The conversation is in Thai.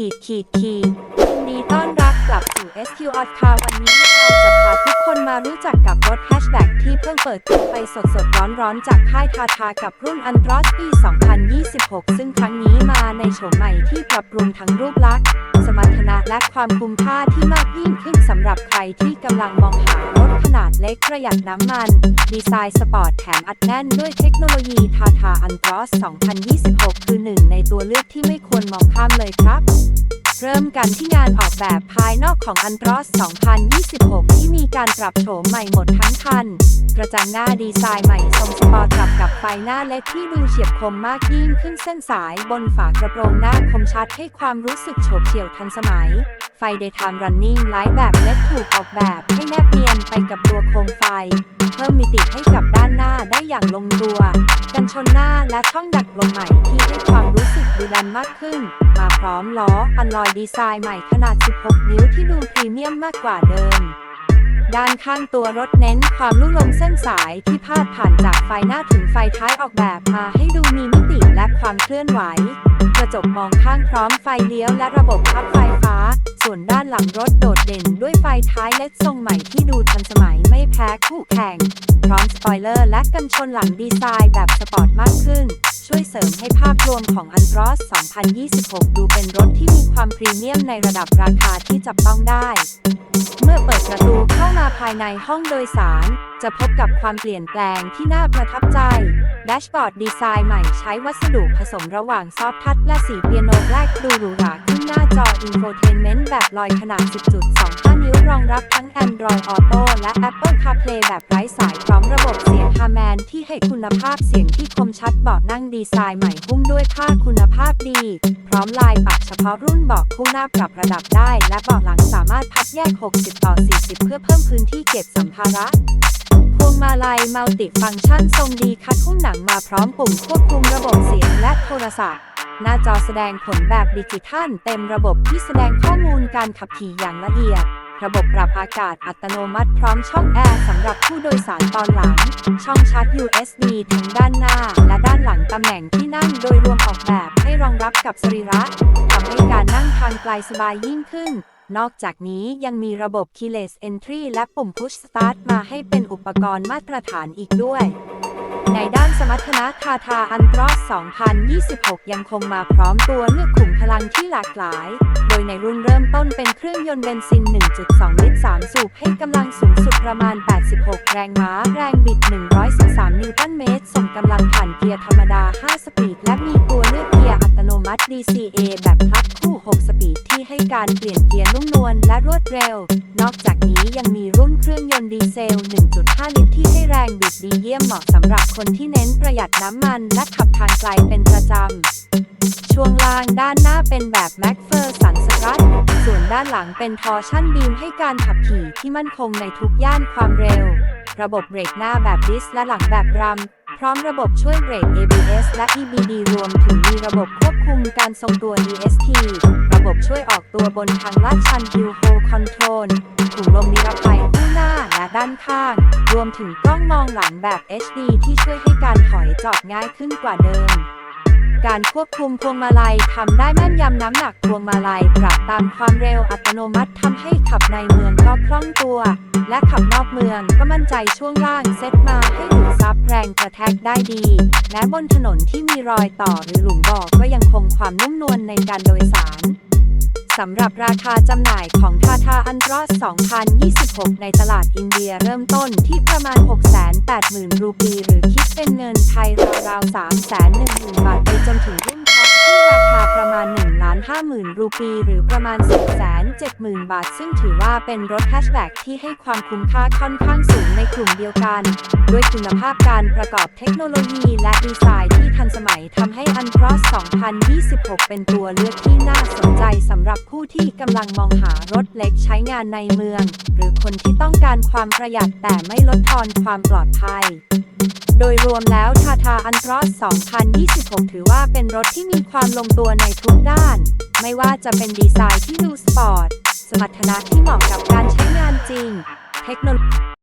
ขีดขีดขีดยินดีต้อนรับกลับสู่ SQ o d Car วันนี้เราจะพาทุกคนมารู้จักกับรถแฮชแบ็กที่เพิ่งเปิดตัวไปสดสดร้อนร้อนๆจากค่ายทาทากับรุ่นอันตรอสปี 2026 ซึ่งครั้งนี้มาในโฉมใหม่ที่ปรับปรุงทั้งรูปลักษณ์สมรรถนะ และความคุ้มค่าที่มากยิ่งขึ้นสำหรับใครที่กำลังมองหารถขนาดเล็กประหยัดน้ำมัน ดีไซน์สปอร์ตแถมอัดแน่นด้วยเทคโนโลยีทาทาอันตรอส 2026 คือหนึ่งในตัวเลือกที่ไม่ควรมองข้ามเลยครับ เริ่มกันที่งานออกแบบภายนอกของอันตรอส 2026 ที่มีการปรับโฉมใหม่หมดทั้งคัน กระจังหน้าดีไซน์ใหม่ทรงสปอร์ตกับกับไฟหน้าเล็กที่ดูเฉียบคมมากยิ่งขึ้นเส้นสายบนฝากระโปรงหน้าคมชัดให้ความรู้สึกโฉบเฉี่ยวทันสมัย ไฟ Daytime Running Light แบบเล็ดถูกออกแบบให้แนบเนียนไปกับตัวโคมไฟ เพิ่มมิติให้กับด้านหน้าได้อย่างลงตัว กันชนหน้าและช่องดักลมใหม่ที่ให้ความรู้สึกดูดันมากขึ้น มาพร้อมล้ออันลอยดีไซน์ใหม่ขนาด 16 นิ้วที่ดูพรีเมียมมากกว่าเดิมด้านข้างตัวรถเน้นความลุ่งลงเส้นสายที่พาดผ่านจากไฟหน้าถึงไฟท้ายออกแบบมาให้ดูมีม ความเคลื่อนไหว กระจกมองข้างพร้อมไฟเลี้ยวและระบบพับไฟฟ้า ส่วนด้านหลังรถโดดเด่นด้วยไฟท้ายเล็ดทรงใหม่ที่ดูทันสมัยไม่แพ้คู่แข่ง พร้อมสปอยเลอร์และกันชนหลังดีไซน์แบบสปอร์ตมากขึ้น ช่วยเสริมให้ภาพรวมของอันตรอส2026 ดูเป็นรถที่มีความพรีเมียมในระดับราคาที่จับต้องได้ เมื่อเปิดประตูเข้ามาภายในห้องโดยสารจะพบกับความเปลี่ยนแปลงที่น่าประทับใจ แดชบอร์ดดีไซน์ใหม่ใช้วัสดุผสมระหว่างซอฟทัชและสีเปียโนแบล็กดูหรูหราขึ้นหน้าจออินโฟเทนเมนต์แบบลอยขนาด 10.25 นิ้วรองรับทั้ง Android Auto และ Apple CarPlay แบบไร้สายพร้อมระบบเสียง Harman ที่ให้คุณภาพเสียงที่คมชัดเบาะนั่งดีไซน์ใหม่หุ้มด้วยผ้าคุณภาพดี พร้อมลายปักเฉพาะรุ่นเบาะคู่หน้าปรับระดับได้ และเบาะหลังสามารถพับแยก 60 ต่อ 40 เพื่อเพิ่มพื้นที่เก็บสัมภาระ มาลัยมัลติฟังก์ชันทรงดีคัดหุ้มหนังมาพร้อมปุ่มควบคุมระบบเสียงและโทรศัพท์ หน้าจอแสดงผลแบบดิจิทัลเต็มระบบที่แสดงข้อมูลการขับขี่อย่างละเอียด ระบบปรับอากาศอัตโนมัติพร้อมช่องแอร์สำหรับผู้โดยสารตอนหลัง ช่องชาร์จ USB ทั้งด้านหน้า และด้านหลังตำแหน่งที่นั่งโดยรวมออกแบบให้รองรับกับสรีระทำให้การนั่งทางไกลสบายยิ่งขึ้น นอกจากนี้ยังมีระบบ Keyless Entry และปุ่ม Push Start มาให้เป็นอุปกรณ์มาตรฐานอีกด้วย ในด้านสมรรถนะทาทาอันตรอส2026 ยังคงมาพร้อมตัวเลือกขุมพลังที่หลากหลาย โดยในรุ่นเริ่มต้นเป็นเครื่องยนต์เบนซิน 1.2 ลิตร 3 สูบให้กำลังสูงสุดประมาณ 86 แรงม้า แรงบิด 113 นิวตันเมตร ส่งกำลังผ่านเกียร์ธรรมดา 5 สปีด และมีตัวเลือกเกียร์อัตโนมัติ DCA แบบพลัด การเปลี่ยนเกียร์นุ่มนวลและรวดเร็ว นอกจากนี้ยังมีรุ่นเครื่องยนต์ดีเซล 1.5 ลิตรที่ให้แรงบิดดีเยี่ยมเหมาะสำหรับคนที่เน้นประหยัดน้ำมันและขับทางไกลเป็นประจำ ช่วงล่างด้านหน้าเป็นแบบแม็กเฟอร์สันสตรัทส่วนด้านหลังเป็นทอร์ชั่นบีมให้การขับขี่ที่มั่นคงในทุกย่านความเร็ว ระบบเบรกหน้าแบบดิสและหลังแบบรัม พร้อมระบบช่วยเบรก ABS และ EBD รวมถึงมีระบบควบคุมการทรงตัว DST ระบบช่วยออกตัวบนทางลาดชัน Hill Hold Control ถุงลมนิรภัยข้างหน้าและด้านข้าง รวมถึงกล้องมองหลังแบบ HD ที่ช่วยให้การถอยจอดง่ายขึ้นกว่าเดิม การควบคุมพวงมาลัยทำได้แม่นยำน้ำหนักพวงมาลัยปรับตามความเร็วอัตโนมัติทำให้ขับในเมืองก็คล่องตัว และขับนอกเมืองก็มั่นใจช่วงล่างเซตมาให้ดูดซับแรงกระแทกได้ดี และบนถนนที่มีรอยต่อหรือหลุมบ่อก็ยังคงความนุ่มนวลในการโดยสาร สำหรับราคาจำหน่ายของทาทาอันตรอส2026 ในตลาดอินเดียเริ่มต้นที่ประมาณ 680,000 รูปี หรือคิดเป็นเงินไทยราวๆ310,000 บาทไปจนถึงรุ่นทอ ที่ราคาประมาณ1,50,000รูปี หรือประมาณ470,000 บาท ซึ่งถือว่าเป็นรถแฮชแบ็กที่ให้ความคุ้มค่าค่อนข้างสูงในกลุ่มเดียวกัน ด้วยคุณภาพการประกอบเทคโนโลยีและดีไซน์ที่ทันสมัยทำให้อันตรอส 2026 เป็นตัวเลือกที่น่าสนใจสำหรับผู้ที่กำลังมองหารถเล็กใช้งานในเมือง หรือคนที่ต้องการความประหยัดแต่ไม่ลดทอนความปลอดภัย โดยรวมแล้วทาทาอันตรอส 2026 ถือว่าเป็นรถที่มีความลงตัวในทุกด้าน ไม่ว่าจะเป็นดีไซน์ที่ดูสปอร์ต สมรรถนะที่เหมาะกับการใช้งานจริง เทคโนโลยี